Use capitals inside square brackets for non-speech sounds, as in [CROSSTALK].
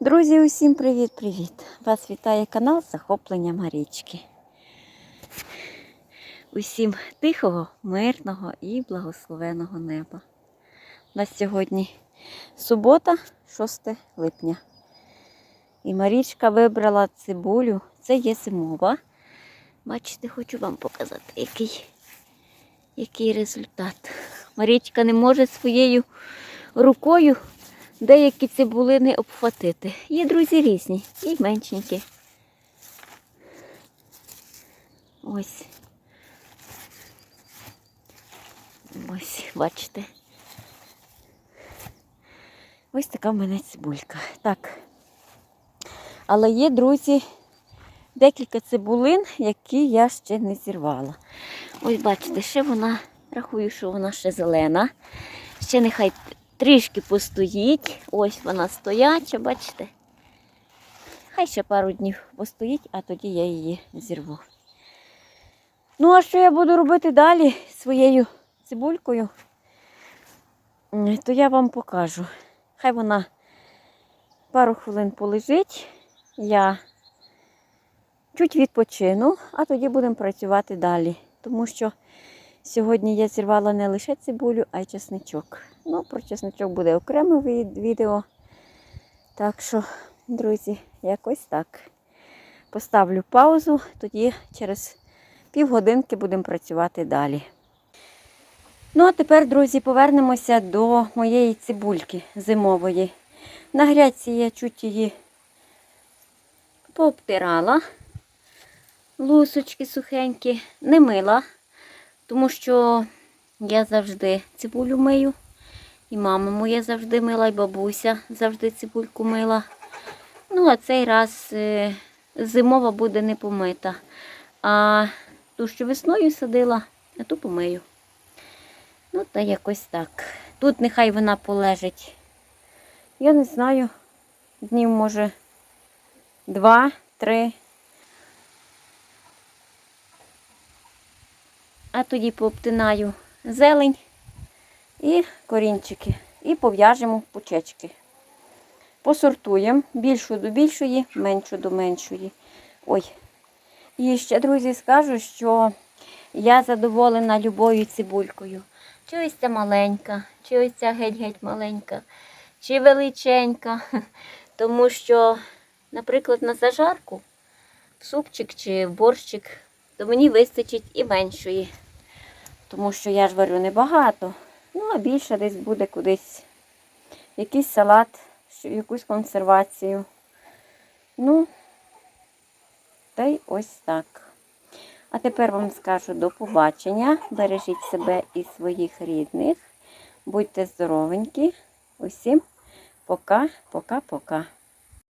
Друзі, усім привіт-привіт! Вас вітає канал Захоплення Марічки. Усім тихого, мирного і благословеного неба. У нас сьогодні субота, 6 липня. І Марічка вибрала цибулю. Це є зимова. Бачите, хочу вам показати, який, який результат. Марічка не може своєю рукою деякі цибулини обхватити. Є друзі різні і меншенькі. Ось. Ось, бачите. Ось така в мене цибулька. Так. Але є, друзі, декілька цибулин, які я ще не зірвала. Ось бачите, ще вона, рахую, що вона ще зелена. Ще нехай трішки постоїть. Ось вона стояча, бачите? Хай ще пару днів постоїть, а тоді я її зірву. Ну, а що я буду робити далі своєю цибулькою, то я вам покажу. Хай вона пару хвилин полежить, я чуть відпочину, а тоді будемо працювати далі. Тому що сьогодні я зірвала не лише цибулю, а й чесничок. Ну, про чесничок буде окреме ві- відео. Так що, друзі, якось так. Поставлю паузу, тоді через півгодинки будемо працювати далі. Ну, а тепер, друзі, повернемося до моєї цибульки зимової. На грядці я чуть її пообтирала. Лусочки сухенькі, не мила, тому що я завжди цибулю мию. І мама моя завжди мила, і бабуся завжди цибульку мила. Ну, а цей раз е, зимова буде не помита. А ту, що весною садила, а ту помию. Ну, та якось так. Тут нехай вона полежить. Я не знаю, днів може два, А тоді пообтинаю зелень і корінчики. І пов'яжемо пучечки. Посортуємо більшу до більшої, меншу до меншої. Ой. І ще, друзі, скажу, що я задоволена любою цибулькою. Чи ось ця маленька, чи ось ця геть-геть маленька, чи величенька. [LAUGHS] Тому що, наприклад, на зажарку, в супчик чи в борщик, то мені вистачить і меншої. Тому що я ж варю небагато. Ну, а більше десь буде кудись якийсь салат, якусь консервацію. Ну, та й ось так. А тепер вам скажу до побачення. Бережіть себе і своїх рідних. Будьте здоровенькі. Усім пока, пока, пока.